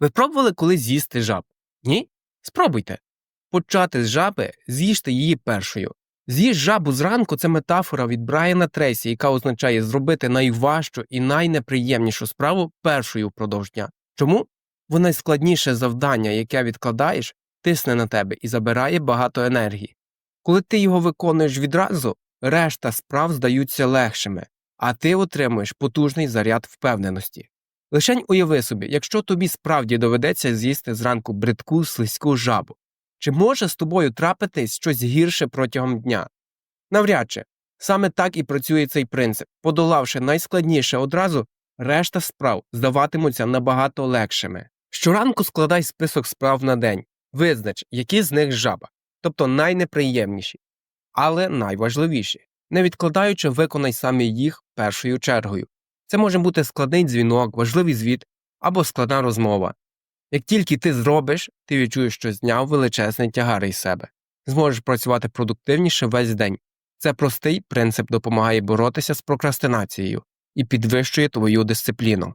Ви пробували колись з'їсти жаб? Ні? Спробуйте. Почати з жаби, з'їжте її першою. З'їж жабу зранку це метафора від Брайана Трейсі, яка означає зробити найважчу і найнеприємнішу справу першою впродовж дня. Чому? Бо найскладніше завдання, яке відкладаєш, тисне на тебе і забирає багато енергії. Коли ти його виконуєш відразу, решта справ здаються легшими, а ти отримуєш потужний заряд впевненості. Лишень уяви собі, якщо тобі справді доведеться з'їсти зранку бридку слизьку жабу, чи може з тобою трапитись щось гірше протягом дня? Навряд чи. Саме так і працює цей принцип. Подолавши найскладніше одразу, решта справ здаватимуться набагато легшими. Щоранку складай список справ на день, визнач, які з них жаба, тобто найнеприємніші, але найважливіші. Не відкладаючи, виконай саме їх першою чергою. Це може бути складний дзвінок, важливий звіт або складна розмова. Як тільки ти зробиш, ти відчуєш, що зняв величезний тягар із себе, зможеш працювати продуктивніше весь день. Це простий принцип допомагає боротися з прокрастинацією і підвищує твою дисципліну.